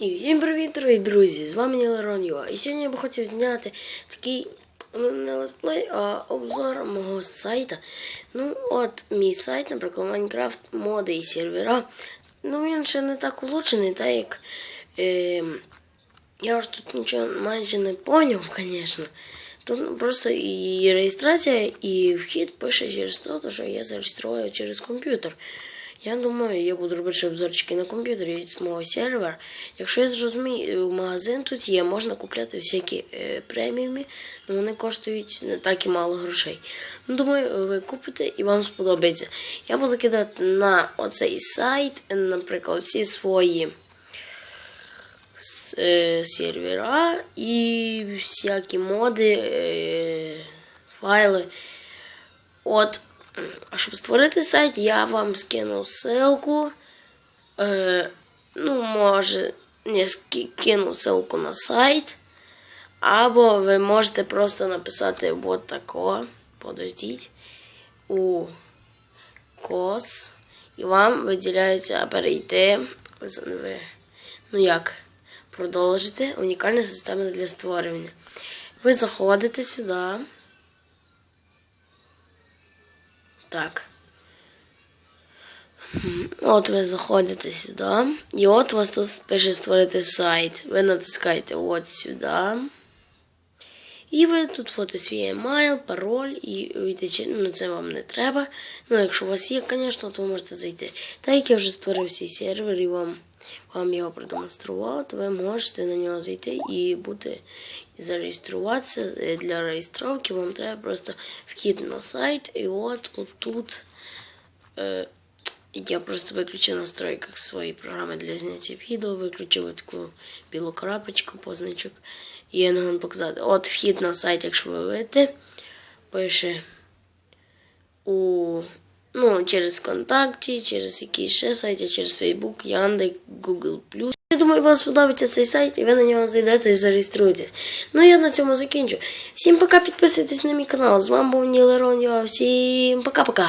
І всім привіт, дорогі друзі! З вами Нілерон Юа. І сьогодні я би хотів зняти такий ну, не летсплей, а обзор мого сайта. Ну, от мій сайт, наприклад, Майнкрафт, моди і сервера. Ну, він ще не так улучшений, так як е, я ж тут нічого майже не поняв, звісно. Тут просто і реєстрація, і вхід пише через те, що я зареєструю через комп'ютер. Я думаю, я буду робити обзорчики на комп'ютері з мого сервера. Якщо я зрозумію, магазин тут є, можна купляти всякі е, преміуми, але вони коштують не так і мало грошей. Ну, думаю, ви купите і вам сподобається. Я буду кидати на оцей сайт, е, наприклад, всі свої е, сервера і всякі моди, е, файли. От, а щоб створити сайт, я вам скину ссылку. Е, ну, може, не ски- кину ссылку на сайт. Або ви можете просто написати вот тако. Подождіть. У кос. І вам виділяється перейти. Ну як? Продовжити унікальна система для створення. Ви заходите сюди. Так. От ви заходите сюди. І от вас тут пише створити сайт. Ви натискаєте от сюди. І ви тут вводите свій емайл, пароль і вийти, ну це вам не треба. Ну, якщо у вас є, звісно, то ви можете зайти. Так як я вже створив свій сервер і вам, вам його продемонстрував, то ви можете на нього зайти і бути зареєструватися. Е, Для реєстровки вам треба просто вхід на сайт, і от отут. Е, я просто виключив в настройках свої програми для зняття відео, виключив таку білу крапочку, позначок. Я не можу показати. От вхід на сайт, якщо ви вийдете, пише у, ну, через контакті, через якісь ще сайти, через Facebook, Яндекс, Google+. Я думаю, вам сподобається цей сайт, і ви на нього зайдете і зареєструєтесь. Ну, я на цьому закінчу. Всім пока, підписуйтесь на мій канал. З вами був Нілерон, Всім пока-пока.